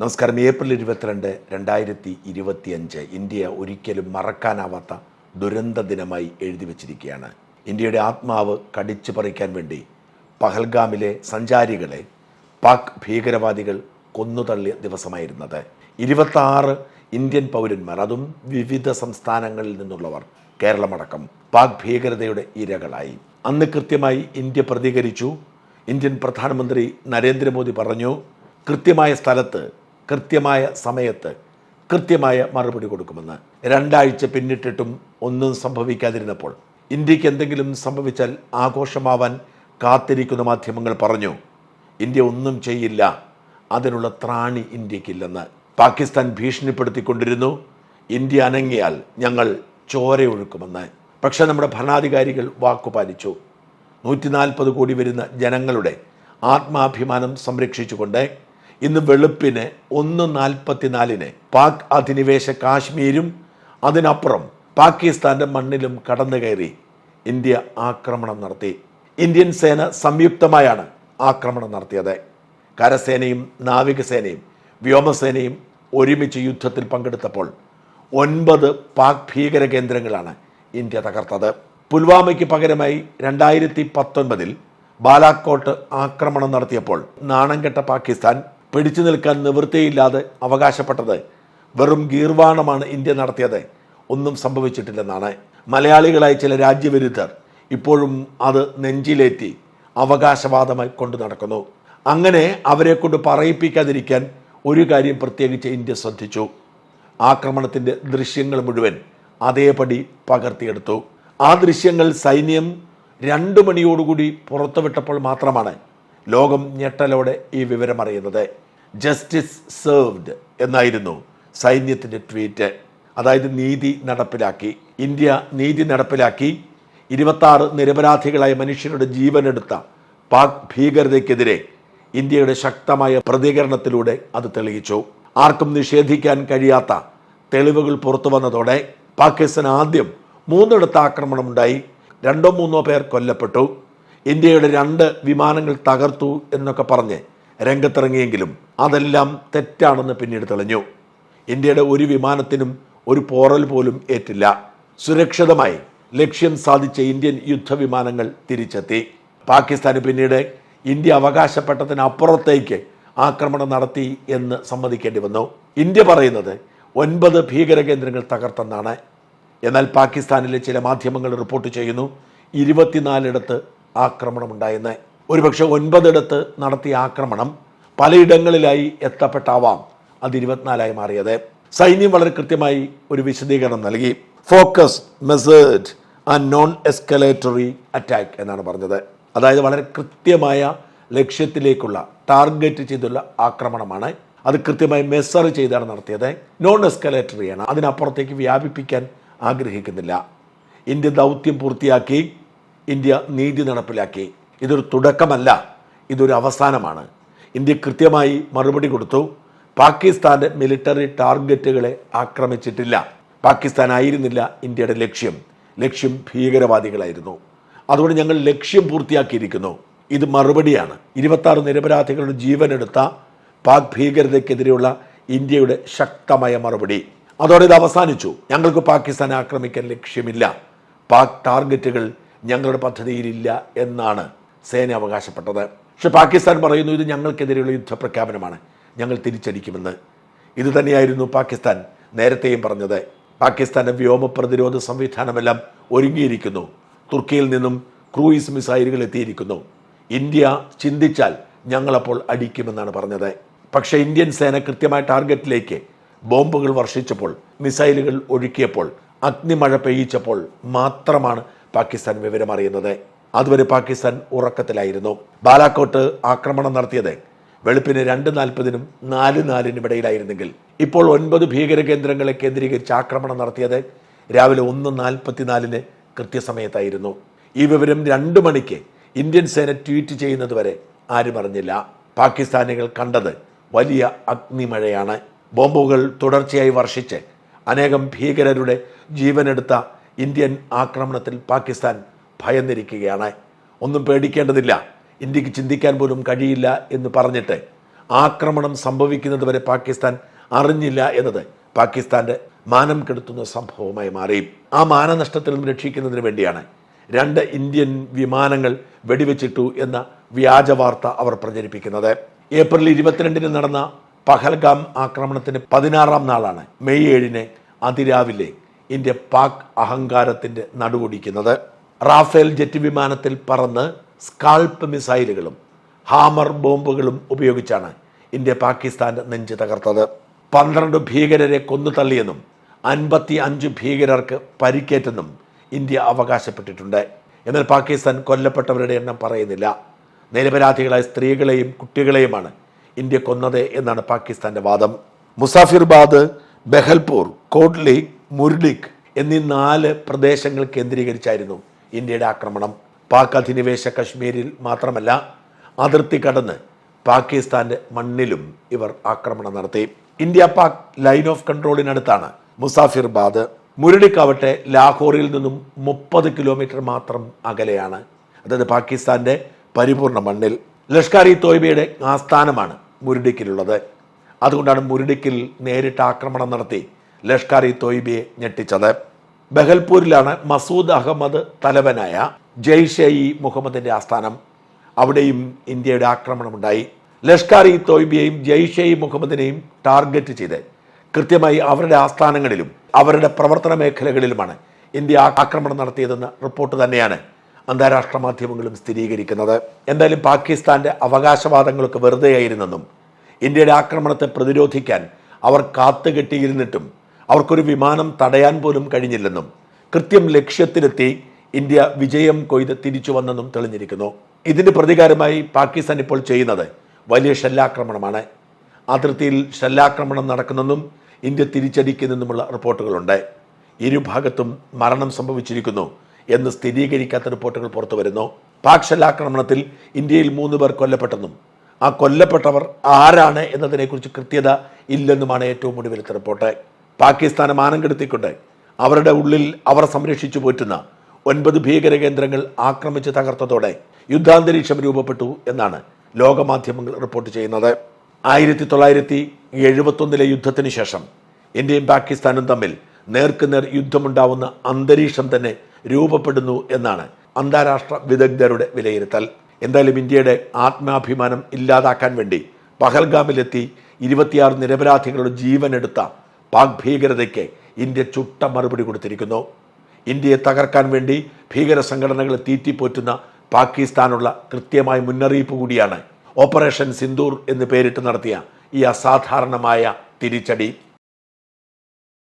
നമസ്കാരം. ഏപ്രിൽ ഇരുപത്തിരണ്ട് രണ്ടായിരത്തി ഇരുപത്തി അഞ്ച് ഇന്ത്യ ഒരിക്കലും മറക്കാനാവാത്ത ദുരന്ത ദിനമായി എഴുതി വച്ചിരിക്കുകയാണ്. ഇന്ത്യയുടെ ആത്മാവ് കടിച്ചു പറിക്കാൻ വേണ്ടി പഹൽഗാമിലെ സഞ്ചാരികളെ പാക് ഭീകരവാദികൾ കൊന്നുതള്ളിയ ദിവസമായിരുന്നത്. ഇരുപത്താറ് ഇന്ത്യൻ പൗരന്മാർ അതും വിവിധ സംസ്ഥാനങ്ങളിൽ നിന്നുള്ളവർ കേരളമടക്കം പാക് ഭീകരതയുടെ ഇരകളായി. അന്ന് കൃത്യമായി ഇന്ത്യ പ്രതികരിച്ചു. ഇന്ത്യൻ പ്രധാനമന്ത്രി നരേന്ദ്രമോദി പറഞ്ഞു കൃത്യമായ സ്ഥലത്ത് കൃത്യമായ സമയത്ത് കൃത്യമായ മറുപടി കൊടുക്കുമെന്ന്. രണ്ടാഴ്ച പിന്നിട്ടിട്ടും ഒന്നും സംഭവിക്കാതിരുന്നപ്പോൾ ഇന്ത്യയ്ക്ക് എന്തെങ്കിലും സംഭവിച്ചാൽ ആഘോഷമാവാൻ കാത്തിരിക്കുന്ന മാധ്യമങ്ങൾ പറഞ്ഞു ഇന്ത്യ ഒന്നും ചെയ്യില്ല അതിനുള്ള ത്രാണി ഇന്ത്യക്കില്ലെന്ന്. പാകിസ്ഥാൻ ഭീഷണിപ്പെടുത്തിക്കൊണ്ടിരുന്നു ഇന്ത്യ അനങ്ങിയാൽ ഞങ്ങൾ ചോരയൊഴുക്കുമെന്ന് പക്ഷെ നമ്മുടെ ഭരണാധികാരികൾ വാക്കുപാലിച്ചു നൂറ്റി നാൽപ്പത് കോടി വരുന്ന ജനങ്ങളുടെ ആത്മാഭിമാനം സംരക്ഷിച്ചുകൊണ്ട് ഇന്ന് വെളുപ്പിന് ഒന്ന് നാൽപ്പത്തിനാലിന് പാക് അധിനിവേശ കാശ്മീരും അതിനപ്പുറം പാകിസ്ഥാന്റെ മണ്ണിലും കടന്നു കയറി ഇന്ത്യ ആക്രമണം നടത്തി. ഇന്ത്യൻ സേന സംയുക്തമായാണ് ആക്രമണം നടത്തിയത്. കരസേനയും നാവികസേനയും വ്യോമസേനയും ഒരുമിച്ച് യുദ്ധത്തിൽ പങ്കെടുത്തപ്പോൾ ഒൻപത് പാക് ഭീകര കേന്ദ്രങ്ങളാണ് ഇന്ത്യ തകർത്തത്. പുൽവാമയ്ക്ക് പകരമായി രണ്ടായിരത്തി പത്തൊൻപതിൽ ബാലാക്കോട്ട് ആക്രമണം നടത്തിയപ്പോൾ നാണംകെട്ട പാകിസ്ഥാൻ പിടിച്ചു നിൽക്കാൻ നിവൃത്തിയില്ലാതെ അവകാശപ്പെട്ടത് വെറും ഗീർവാണമാണ് ഇന്ത്യ നടത്തിയത്. ഒന്നും സംഭവിച്ചിട്ടില്ലെന്നാണ്. മലയാളികളായ ചില രാജ്യവിരുദ്ധർ ഇപ്പോഴും അത് നെഞ്ചിലേറ്റി അവകാശവാദമായി കൊണ്ടു നടക്കുന്നു. അങ്ങനെ അവരെ കൊണ്ട് പറയിപ്പിക്കാതിരിക്കാൻ ഒരു കാര്യം പ്രത്യേകിച്ച് ഇന്ത്യ ശ്രദ്ധിച്ചു. ആക്രമണത്തിന്റെ ദൃശ്യങ്ങൾ മുഴുവൻ അതേപടി പകർത്തിയെടുത്തു. ആ ദൃശ്യങ്ങൾ സൈന്യം രണ്ടു മണിയോടുകൂടി പുറത്തുവിട്ടപ്പോൾ മാത്രമാണ് ലോകം ഞെട്ടലോടെ ഈ വിവരം അറിയുന്നത്. ജസ്റ്റിസ് സെർവ്ഡ് എന്നായിരുന്നു സൈന്യത്തിന്റെ ട്വീറ്റ്. അതായത് നീതി നടപ്പിലാക്കി. ഇന്ത്യ നീതി നടപ്പിലാക്കി. ഇരുപത്താറ് നിരപരാധികളായ മനുഷ്യരുടെ ജീവനെടുത്ത പാക് ഭീകരതയ്ക്കെതിരെ ഇന്ത്യയുടെ ശക്തമായ പ്രതികരണത്തിലൂടെ അത് തെളിയിച്ചു. ആർക്കും നിഷേധിക്കാൻ കഴിയാത്ത തെളിവുകൾ പുറത്തു വന്നതോടെ പാകിസ്ഥാൻ ആദ്യം മൂന്നിടത്ത് ആക്രമണമുണ്ടായി. രണ്ടോ മൂന്നോ പേർ കൊല്ലപ്പെട്ടു. ഇന്ത്യയുടെ രണ്ട് വിമാനങ്ങൾ തകർത്തു എന്നൊക്കെ പറഞ്ഞ് രംഗത്തിറങ്ങിയെങ്കിലും അതെല്ലാം തെറ്റാണെന്ന് പിന്നീട് തെളിഞ്ഞു. ഇന്ത്യയുടെ ഒരു വിമാനത്തിനും ഒരു പോറൽ പോലും ഏറ്റില്ല. സുരക്ഷിതമായി ലക്ഷ്യം സാധിച്ച ഇന്ത്യൻ യുദ്ധവിമാനങ്ങൾ തിരിച്ചെത്തി. പാകിസ്ഥാന് പിന്നീട് ഇന്ത്യ അവകാശപ്പെട്ടതിനപ്പുറത്തേക്ക് ആക്രമണം നടത്തി എന്ന് സമ്മതിക്കേണ്ടി വന്നു. ഇന്ത്യ പറയുന്നത് ഒൻപത് ഭീകര കേന്ദ്രങ്ങൾ തകർത്തെന്നാണ്. എന്നാൽ പാകിസ്ഥാനിലെ ചില മാധ്യമങ്ങൾ റിപ്പോർട്ട് ചെയ്യുന്നു ഇരുപത്തിനാലിടത്ത് ആക്രമണമുണ്ടായെന്ന്. ഒരുപക്ഷെ ഒൻപതിടത്ത് നടത്തിയ ആക്രമണം പലയിടങ്ങളിലായി എത്തപ്പെട്ടാവാം. അത് ഇരുപത്തിനാലായി മാറിയത്. സൈന്യം വളരെ കൃത്യമായി ഒരു വിശദീകരണം നൽകി. Focused measured and non escalatory attack എന്നാണ് പറഞ്ഞത്. അതായത് വളരെ കൃത്യമായ ലക്ഷ്യത്തിലേക്കുള്ള ടാർഗറ്റ് ചെയ്തുള്ള ആക്രമണമാണ്. അത് കൃത്യമായി മെസർ ചെയ്താണ് നടത്തിയത്. നോൺ എസ്കലേറ്ററിയാണ് അതിനപ്പുറത്തേക്ക് വ്യാപിപ്പിക്കാൻ ആഗ്രഹിക്കുന്നില്ല. ഇന്ത്യ ദൗത്യം പൂർത്തിയാക്കി. ഇന്ത്യ നീതി നടപ്പിലാക്കി. ഇതൊരു തുടക്കമല്ല ഇതൊരു അവസാനമാണ്. ഇന്ത്യ കൃത്യമായി മറുപടി കൊടുത്തു. പാകിസ്ഥാന്റെ മിലിറ്ററി ടാർഗറ്റുകളെ ആക്രമിച്ചിട്ടില്ല. പാകിസ്ഥാൻ ആയിരുന്നില്ല ഇന്ത്യയുടെ ലക്ഷ്യം. ലക്ഷ്യം ഭീകരവാദികളായിരുന്നു. അതുകൊണ്ട് ഞങ്ങൾ ലക്ഷ്യം പൂർത്തിയാക്കിയിരിക്കുന്നു. ഇത് മറുപടിയാണ്. ഇരുപത്തി നിരപരാധികളുടെ ജീവനെടുത്ത പാക് ഭീകരതയ്ക്കെതിരെയുള്ള ഇന്ത്യയുടെ ശക്തമായ മറുപടി. അതോടെ ഇത് അവസാനിച്ചു. ഞങ്ങൾക്ക് പാകിസ്ഥാൻ ആക്രമിക്കാൻ ലക്ഷ്യമില്ല. പാക് ടാർഗറ്റുകൾ ഞങ്ങളുടെ പദ്ധതിയിലില്ല എന്നാണ് സേന അവകാശപ്പെട്ടത്. പക്ഷെ പാകിസ്ഥാൻ പറയുന്നു ഇത് ഞങ്ങൾക്കെതിരെയുള്ള യുദ്ധപ്രഖ്യാപനമാണ്. ഞങ്ങൾ തിരിച്ചടിക്കുമെന്ന്. ഇത് തന്നെയായിരുന്നു പാകിസ്ഥാൻ നേരത്തെയും പറഞ്ഞത്. പാകിസ്ഥാന്റെ വ്യോമ പ്രതിരോധ സംവിധാനമെല്ലാം ഒരുങ്ങിയിരിക്കുന്നു. തുർക്കിയിൽ നിന്നും ക്രൂയിസ് മിസൈലുകൾ എത്തിയിരിക്കുന്നു. ഇന്ത്യ ചിന്തിച്ചാൽ ഞങ്ങളപ്പോൾ അടിക്കുമെന്നാണ് പറഞ്ഞത്. പക്ഷേ ഇന്ത്യൻ സേന കൃത്യമായ ടാർഗറ്റിലേക്ക് ബോംബുകൾ വർഷിച്ചപ്പോൾ മിസൈലുകൾ ഒഴുക്കിയപ്പോൾ അഗ്നിമഴ പെയ്യിച്ചപ്പോൾ മാത്രമാണ് പാകിസ്ഥാൻ വിവരം അറിയുന്നത്. അതുവരെ പാകിസ്ഥാൻ ഉറക്കത്തിലായിരുന്നു. ബാലാക്കോട്ട് ആക്രമണം നടത്തിയത് വെളുപ്പിന് രണ്ട് നാൽപ്പതിനും നാല് നാലിനും ഇടയിലായിരുന്നെങ്കിൽ. ഇപ്പോൾ ഒൻപത് ഭീകര കേന്ദ്രങ്ങളെ കേന്ദ്രീകരിച്ച് ആക്രമണം നടത്തിയത് രാവിലെ ഒന്ന് നാൽപ്പത്തിനാലിന് കൃത്യസമയത്തായിരുന്നു. ഈ വിവരം രണ്ട് മണിക്ക് ഇന്ത്യൻ സേന ട്വീറ്റ് ചെയ്യുന്നത് വരെ ആരും അറിഞ്ഞില്ല. പാകിസ്ഥാനികൾ കണ്ടത് വലിയ അഗ്നിമഴയാണ്. ബോംബുകൾ തുടർച്ചയായി വർഷിച്ച് അനേകം ഭീകരരുടെ ജീവനെടുത്ത ഇന്ത്യൻ ആക്രമണത്തിൽ പാകിസ്ഥാൻ ഭയന്നിരിക്കുകയാണ്. ഒന്നും പേടിക്കേണ്ടതില്ല. ഇന്ത്യയ്ക്ക് ചിന്തിക്കാൻ പോലും കഴിയില്ല എന്ന് പറഞ്ഞിട്ട് ആക്രമണം സംഭവിക്കുന്നത് വരെ പാകിസ്ഥാൻ അറിഞ്ഞില്ല എന്നത് പാകിസ്ഥാന്റെ മാനം കെടുത്തുന്ന സംഭവമായി മാറി. ആ മാനനഷ്ടത്തിൽ നിന്ന് രക്ഷിക്കുന്നതിന് വേണ്ടിയാണ് രണ്ട് ഇന്ത്യൻ വിമാനങ്ങൾ വെടിവെച്ചിട്ടു എന്ന വ്യാജ വാർത്ത അവർ പ്രചരിപ്പിക്കുന്നത്. ഏപ്രിൽ ഇരുപത്തിരണ്ടിന് നടന്ന പഹൽഗാം ആക്രമണത്തിന് പതിനാറാം നാളാണ് മെയ് ഏഴിന് അതിരാവിലെ ഇന്ത്യ പാക് അഹങ്കാരത്തിന്റെ നടുവൊടിക്കുന്നത് റാഫേൽ ജെറ്റ് വിമാനത്തിൽ പറന്ന് സ്കാൾപ്പ് മിസൈലുകളും ഹാമർ ബോംബുകളും ഉപയോഗിച്ചാണ് ഇന്ത്യ പാകിസ്ഥാന്റെ നെഞ്ച് തകർത്തത്. പന്ത്രണ്ട് ഭീകരരെ കൊന്നു തള്ളിയെന്നും അൻപത്തി അഞ്ച് ഭീകരർക്ക് പരിക്കേറ്റെന്നും ഇന്ത്യ അവകാശപ്പെട്ടിട്ടുണ്ട്. എന്നാൽ പാകിസ്ഥാൻ കൊല്ലപ്പെട്ടവരുടെ എണ്ണം പറയുന്നില്ല. നിരപരാധികളായ സ്ത്രീകളെയും കുട്ടികളെയുമാണ് ഇന്ത്യ കൊന്നത് എന്നാണ് പാകിസ്ഥാന്റെ വാദം. മുസാഫിർബാദ് ബെഹൽപൂർ കോട്ലി മുർഡിക് എന്നീ നാല് പ്രദേശങ്ങൾ കേന്ദ്രീകരിച്ചായിരുന്നു ഇന്ത്യയുടെ ആക്രമണം. പാക് അധിനിവേശ കശ്മീരിൽ മാത്രമല്ല അതിർത്തി കടന്ന് പാകിസ്ഥാന്റെ മണ്ണിലും ഇവർ ആക്രമണം നടത്തി. ഇന്ത്യ പാക് ലൈൻ ഓഫ് കൺട്രോളിനടുത്താണ് മുസാഫിർബാദ് മുരടിക്കാവട്ടെ ലാഹോറിൽ നിന്നും മുപ്പത് കിലോമീറ്റർ മാത്രം അകലെയാണ്. അതായത് പാകിസ്ഥാന്റെ പരിപൂർണ മണ്ണിൽ. ലഷ്കർ ഇ തോയ്ബയുടെ ആസ്ഥാനമാണ് മുരടിക്കിലുള്ളത്. അതുകൊണ്ടാണ് മുരടിക്കിൽ നേരിട്ട് ആക്രമണം നടത്തി ലഷ്കർ ഇ തോയ്ബയെ ഞെട്ടിച്ചത്. ബഹൽപൂരിലാണ് മസൂദ് അഹമ്മദ് തലവനായ ജെയ്ഷെ ഇ മുഹമ്മദിന്റെ ആസ്ഥാനം. അവിടെയും ഇന്ത്യയുടെ ആക്രമണമുണ്ടായി. ലഷ്കർ ഇ തോയ്ബിയെയും ജെയ്ഷെ ഇ മുഹമ്മദിനെയും ടാർഗറ്റ് ചെയ്ത് കൃത്യമായി അവരുടെ ആസ്ഥാനങ്ങളിലും അവരുടെ പ്രവർത്തന മേഖലകളിലുമാണ് ഇന്ത്യ ആക്രമണം നടത്തിയതെന്ന റിപ്പോർട്ട് തന്നെയാണ് അന്താരാഷ്ട്ര മാധ്യമങ്ങളും സ്ഥിരീകരിക്കുന്നത്. എന്തായാലും പാകിസ്ഥാന്റെ അവകാശവാദങ്ങൾക്ക് വെറുതെയായിരുന്നെന്നും ഇന്ത്യയുടെ ആക്രമണത്തെ പ്രതിരോധിക്കാൻ അവർ കാത്തുകെട്ടിയിരുന്നിട്ടും അവർക്കൊരു വിമാനം തടയാൻ പോലും കഴിഞ്ഞില്ലെന്നും കൃത്യം ലക്ഷ്യത്തിലെത്തി ഇന്ത്യ വിജയം കൊയ്ത് തിരിച്ചു വന്നെന്നും തെളിഞ്ഞിരിക്കുന്നു. ഇതിന്റെ പ്രതികാരമായി പാകിസ്ഥാൻ ഇപ്പോൾ ചെയ്യുന്നത് വലിയ ഷെല്ലാക്രമണമാണ്. അതിർത്തിയിൽ ഷെല്ലാക്രമണം നടക്കുന്നെന്നും ഇന്ത്യ തിരിച്ചടിക്കുന്നെന്നുമുള്ള റിപ്പോർട്ടുകളുണ്ട്. ഇരുഭാഗത്തും മരണം സംഭവിച്ചിരിക്കുന്നു എന്ന് സ്ഥിരീകരിക്കാത്ത റിപ്പോർട്ടുകൾ പുറത്തു വരുന്നു. പാക് ഷെല്ലാക്രമണത്തിൽ ഇന്ത്യയിൽ മൂന്ന് പേർ കൊല്ലപ്പെട്ടെന്നും ആ കൊല്ലപ്പെട്ടവർ ആരാണ് എന്നതിനെക്കുറിച്ച് കൃത്യത ഇല്ലെന്നുമാണ് ഏറ്റവും ഒടുവിലത്തെ റിപ്പോർട്ട്. പാകിസ്ഥാനെ മാനം കെടുത്തിക്കൊണ്ട് അവരുടെ ഉള്ളിൽ അവർ സംരക്ഷിച്ചു പോറ്റുന്ന ഒൻപത് ഭീകര കേന്ദ്രങ്ങൾ ആക്രമിച്ച് തകർത്തതോടെ യുദ്ധാന്തരീക്ഷം രൂപപ്പെട്ടു എന്നാണ് ലോകമാധ്യമങ്ങൾ റിപ്പോർട്ട് ചെയ്യുന്നത്. ആയിരത്തി തൊള്ളായിരത്തി എഴുപത്തൊന്നിലെ യുദ്ധത്തിന് ശേഷം ഇന്ത്യയും പാകിസ്ഥാനും തമ്മിൽ നേർക്കുനേർ യുദ്ധമുണ്ടാവുന്ന അന്തരീക്ഷം തന്നെ രൂപപ്പെടുന്നു എന്നാണ് അന്താരാഷ്ട്ര വിദഗ്ധരുടെ വിലയിരുത്തൽ. എന്തായാലും ഇന്ത്യയുടെ ആത്മാഭിമാനം ഇല്ലാതാക്കാൻ വേണ്ടി പഹൽഗാമിലെത്തി ഇരുപത്തിയാറ് നിരപരാധികളുടെ ജീവനെടുത്ത പാക് ഭീകരതയ്ക്ക് ഇന്ത്യ ചുട്ട മറുപടി കൊടുത്തിരിക്കുന്നു. ഇന്ത്യയെ തകർക്കാൻ വേണ്ടി ഭീകര സംഘടനകളെ തീറ്റിപ്പോറ്റുന്ന പാകിസ്ഥാനുള്ള കൃത്യമായ മുന്നറിയിപ്പ് കൂടിയാണ് ഓപ്പറേഷൻ സിന്ദൂർ എന്ന് പേരിട്ട് നടത്തിയ ഈ അസാധാരണമായ തിരിച്ചടി.